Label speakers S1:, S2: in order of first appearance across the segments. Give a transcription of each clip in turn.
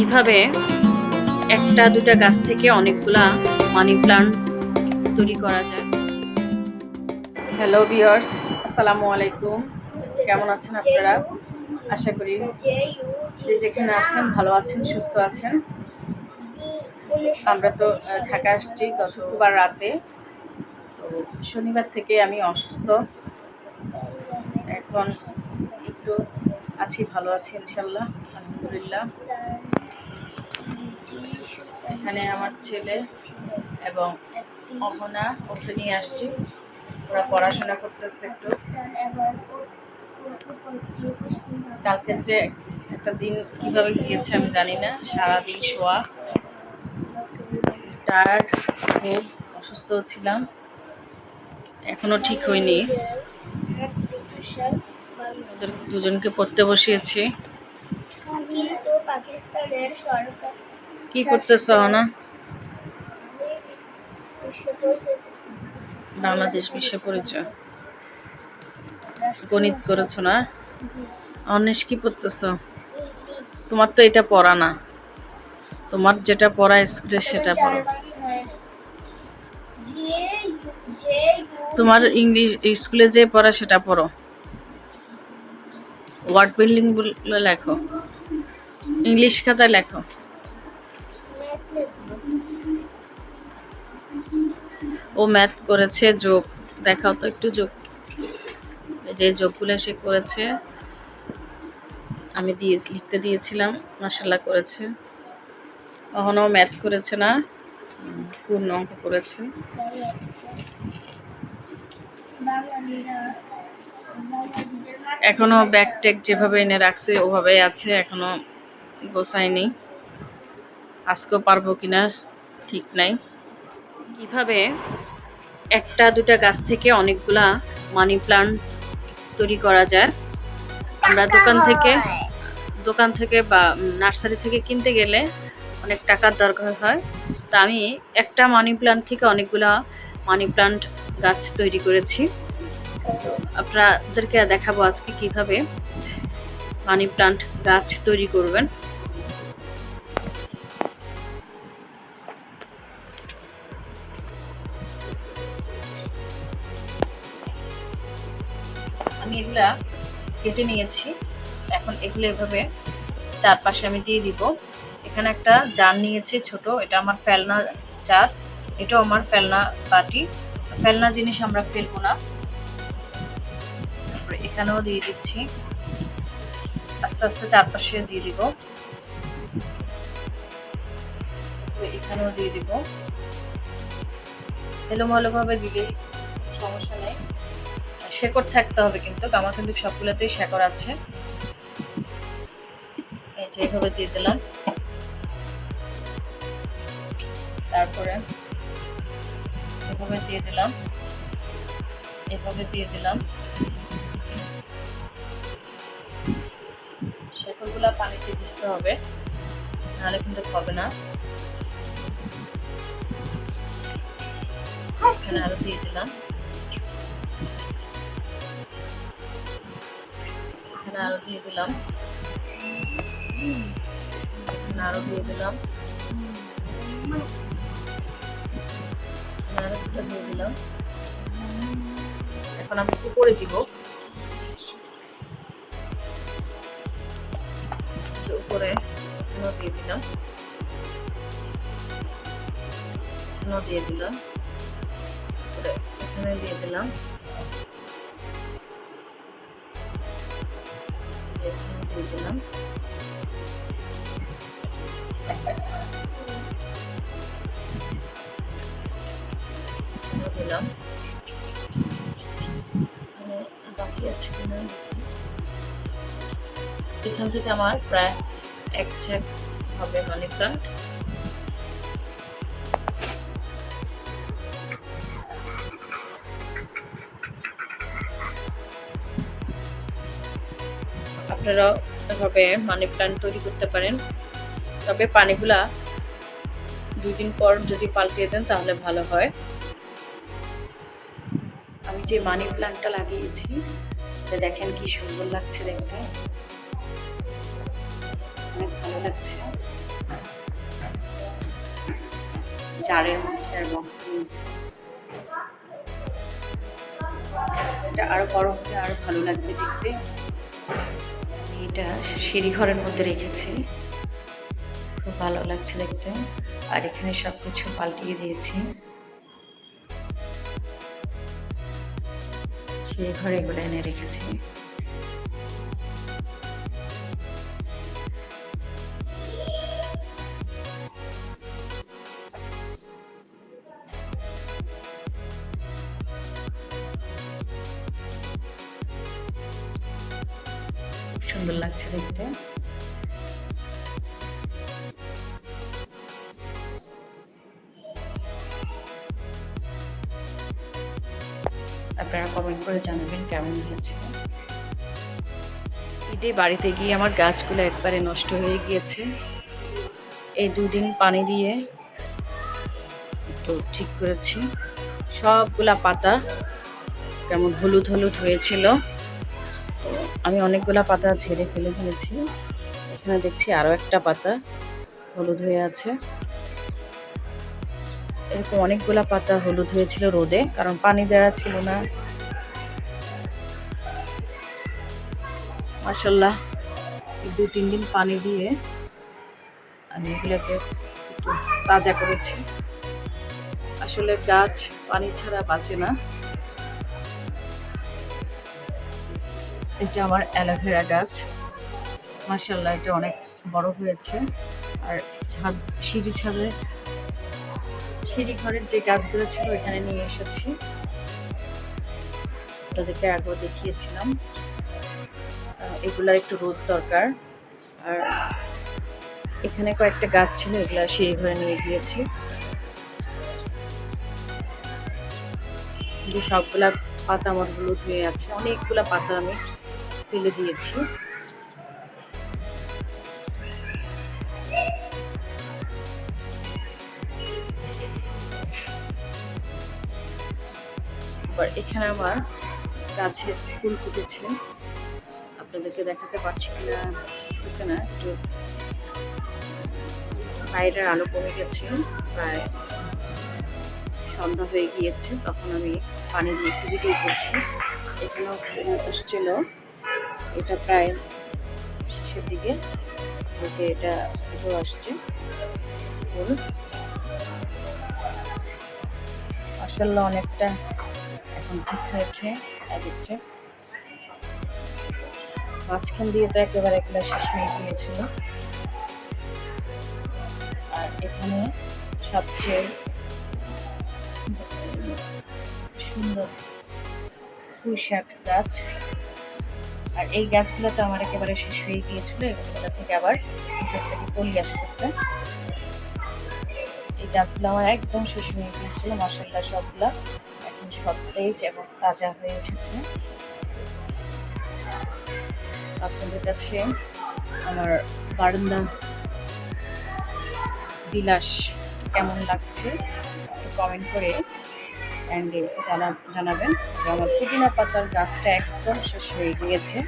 S1: কীভাবে একটা, দুটা গাছ থেকে অনেকগুলা মানি প্লান্ট তৈরি করা যায়? হ্যালো ভিউয়ার্স আসসালামু আলাইকুম। কেমন আছেন আপনারা? আশা করি যে যেখানে আছেন, ভালো আছেন, সুস্থ আছেন। আমরা তো ঢাকা আসছি গত শুক্রবার রাতে। তো শনিবার থেকে আমি অসুস্থ। এখন একটু আছি, ভালো আছি, ইনশাল্লাহ, আলহামদুলিল্লাহ। এখানে আমার ছেলে এবং অহনা, ওকে নিয়ে আসছি। ওরা পড়াশোনা করতেছে একটু। কালকে যে একটা দিন কীভাবে গিয়েছে আমি জানি না। সারাদিন শোয়া। টায়ার্ড খুব অসুস্থ ছিলাম। এখনও ঠিক হয়নি। দুজনকে পড়তে বসিয়েছি।
S2: পাকিস্তানের সরকার
S1: কি করতেছ না বাংলাদেশ বিশ্ব পরিচয়। গণিত করেছ না? অনেশ, কি পড়তেছ? তোমার তো এটা পড়া না। তোমার যেটা পড়া, স্কুলে সেটা পড়ো। তোমার ইংলিশ, স্কুলে যে পড়া, সেটা পড়ো। ওয়ার্ড বিল্ডিং লেখো। ইংলিশ খাতায় লেখো। ও ম্যাথ করেছে যোগ। দেখাও তো একটু যোগ। যে যোগগুলো সে করেছে, আমি দিয়ে, লিখতে দিয়েছিলাম মাসাল্লাহ করেছে। কখনো ম্যাথ করেছে না পূর্ণ অঙ্ক করেছে। এখনও ব্যাগ ট্যাগ যেভাবে এনে রাখছে, ওভাবেই আছে, এখনও গোছায়নি। আজকেও পারব কিনা, ঠিক নাই। কীভাবে একটা দুটা গাছ থেকে অনেকগুলা মানি প্লান্ট তৈরি করা যায়? আমরা দোকান থেকে দোকান থেকে বা নার্সারি থেকে কিনতে গেলে অনেক টাকার দরকার হয়। তা আমি একটা মানি প্লান্ট থেকে অনেকগুলা মানি প্লান্ট গাছ তৈরি করেছি। আপনাদেরকে দেখাবো আজকে কীভাবে মানি প্লান্ট গাছ তৈরি করবেন। আমি এগুলা কেটে নিয়েছি। এখন এগুলো এভাবে চারপাশে আমি দিয়ে দিব। এখানে একটা জার নিয়েছি ছোট, এটা আমার ফেলনা জার, এটাও আমার ফেলনা বাটি। ফেলনা জিনিস আমরা ফেলব না। তারপরে এখানেও দিয়ে দিচ্ছি। আস্তে আস্তে চারপাশে দিয়ে দিব। এখানেও দিয়ে দিব। এলোমেলো ভাবে দিলেই সমস্যা নেই। শেকড় থাকতে হবে কিন্তু আমার কিন্তু সবগুলোতেই শেকড় আছে। এই যে এইভাবে দিয়ে দিলাম। তারপরে এভাবে দিয়ে দিলাম। এভাবে দিয়ে দিলাম। শেকড়গুলা পানিতে ভিজতে হবে, নাহলে কিন্তু হবে না। আরও দিয়ে দিলাম। এখানে দিয়ে দিলাম। এখানে দিয়ে দিলাম। এখানে দিয়ে দিলাম। এখন আমি উপরে দিব। উপরে দিয়ে দিলাম। দিয়ে দিলাম। এখানে দিয়ে দিলাম। দিয়ে দিলাম। বাকি আছে কিনা? এখান থেকে আমার প্রায় এক হবে মানি প্লান্ট আপনারা এভাবে মানি প্ল্যান্ট তৈরি করতে পারেন। তবে পানিগুলা দুই দিন পর যদি পাল্টিয়ে দেন তাহলে ভালো হয়। আমি যে মানি প্ল্যান্টটা লাগিয়েছি দেখেন কি সুন্দর লাগছে দেখতে। অনেক ভালো লাগছে। জারের মধ্যে আর এটা আরও বড় হলে আরও ভালো লাগবে দেখতে। এটা সিঁড়ি ঘরের মধ্যে রেখেছি। খুব ভালো লাগছে দেখতে। আর এখানে সব কিছু পাল্টিয়ে দিয়েছি। সিঁড়ি ঘরে এগুলো এনে রেখেছি। সুন্দর লাগছে দেখতে। আপনারা কমেন্ট করে জানাবেন কেমন হয়েছে। ঈদে বাড়িতে গিয়ে আমার গাছগুলো একবারে নষ্ট হয়ে গিয়েছে। এই দুদিন পানি দিয়ে একটু ঠিক করেছি। সবগুলা পাতা কেমন হলুদ হলুদ হয়েছিল। তো আমি অনেকগুলা পাতা ছেড়ে ফেলে দিয়েছি। এখানে দেখছি আরও একটা পাতা হলুদ হয়ে আছে। এরকম অনেকগুলা পাতা হলুদ হয়েছিল রোদে, কারণ পানি দেওয়া ছিল না। মাসাল্লাহ দু তিন দিন পানি দিয়ে আমি এগুলোকে তাজা করেছি। আসলে গাছ পানি ছাড়া বাঁচে না। এটা আমার অ্যালোভেরা গাছ। মাসাল্লাহ এটা অনেক বড় হয়েছে। আর ছাদ সিঁড়ি ছাদে সিঁড়ি ঘরের যে গাছগুলো ছিল এখানে নিয়ে এসেছি। তাদেরকে আগেও দেখিয়েছিলাম। আহ, এগুলার একটু রোদ দরকার। আর এখানে কয়েকটা গাছ ছিল এগুলা সিঁড়ি ঘরে নিয়ে গিয়েছি। কিন্তু সবগুলা পাতা আমার হলুদ হয়ে আছে। অনেকগুলা পাতা আমি ফেলে দিয়েছি। এখানে আমার গাছে ফুল ফুটেছে। আপনাদেরকে দেখাতে পারছি কিনা, বুঝতেছে না, একটু বাইরের আলো কমে গেছে, প্রায় সন্ধ্যা হয়ে গিয়েছে, তখন আমি পানি দিয়ে একটু ভিডিও করছি। এখানেও এসছিল। এটা প্রায় শেষের দিকে। যে এটা এটাও আসছে। মাসাল্লাহ অনেকটা এখন ঠিক হয়েছে আগের মাঝখান দিয়ে তো একেবারে এগুলো শেষ হয়ে গিয়েছিল। আর এখানে সবচেয়ে সুন্দর পুঁই গাছ। আর এই গাছগুলো তো আমার একেবারে শেষ হয়ে গিয়েছিল এগুলো থেকে আবার থেকে কলি আসতেছে। এই গাছগুলো আমার একদম শেষ হয়ে গিয়েছিল মশাল্লা সবগুলা। এখন সতেজ এবং তাজা হয়ে উঠেছে। আপনাদের কাছে আমার বারান্দা বিলাস কেমন লাগছে কমেন্ট করে অ্যান্ডে জানা, জানাবেন আমার পুদিনা পাতার গাছটা একদম শেষ হয়ে গিয়েছে।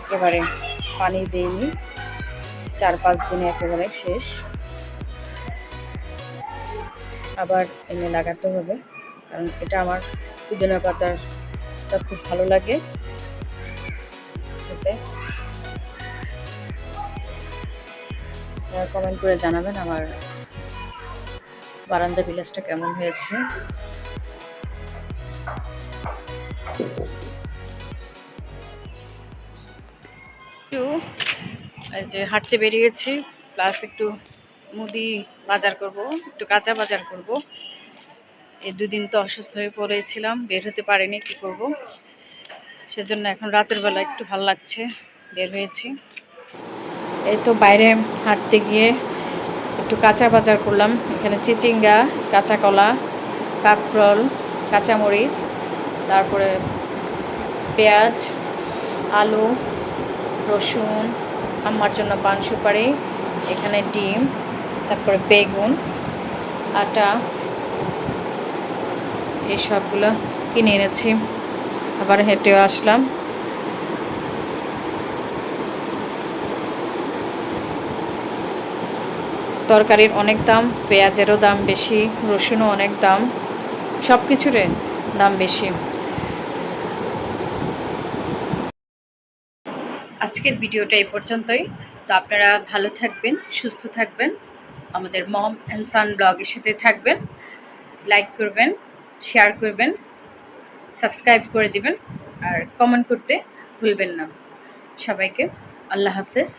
S1: একেবারে পানি দিইনি চার পাঁচ দিনে একেবারে শেষ। আবার এনে লাগাতে হবে, কারণ এটা আমার পুদিনা পাতারটা খুব ভালো লাগে। কমেন্ট করে জানাবেন আমার বারান্দা ভিলেজটা কেমন হয়েছে। যে হাঁটতে বেরিয়েছি প্লাস একটু মুদি বাজার করব, একটু কাঁচা বাজার করব। এই দুদিন তো অসুস্থ হয়ে পড়েছিলাম, বের হতে পারিনি, কি করব? সেজন্য এখন রাতের বেলা একটু ভালো লাগছে, বের হয়েছি। এই তো বাইরে হাঁটতে গিয়ে একটু কাঁচা বাজার করলাম, এখানে চিচিঙ্গা, কাঁচা কলা, কাকরল, কাঁচামরিচ, তারপরে পেঁয়াজ, আলু, রসুন আমার জন্য পান সুপারি, এখানে ডিম, তারপরে বেগুন, আটা, এই সবগুলো কিনে এনেছি। আবার হেঁটেও আসলাম। তরকারির অনেক দাম, পেঁয়াজেরও দাম বেশি, রসুনও অনেক দাম। সব কিছুরে দাম বেশি। আজকের ভিডিওটা এই পর্যন্তই। তো আপনারা ভালো থাকবেন, সুস্থ থাকবেন। আমাদের মম অ্যান্ড সান ব্লগের সাথে থাকবেন। লাইক করবেন, শেয়ার করবেন, সাবস্ক্রাইব করে দিবেন, আর কমেন্ট করতে ভুলবেন না। সবাইকে আল্লাহ হাফেজ।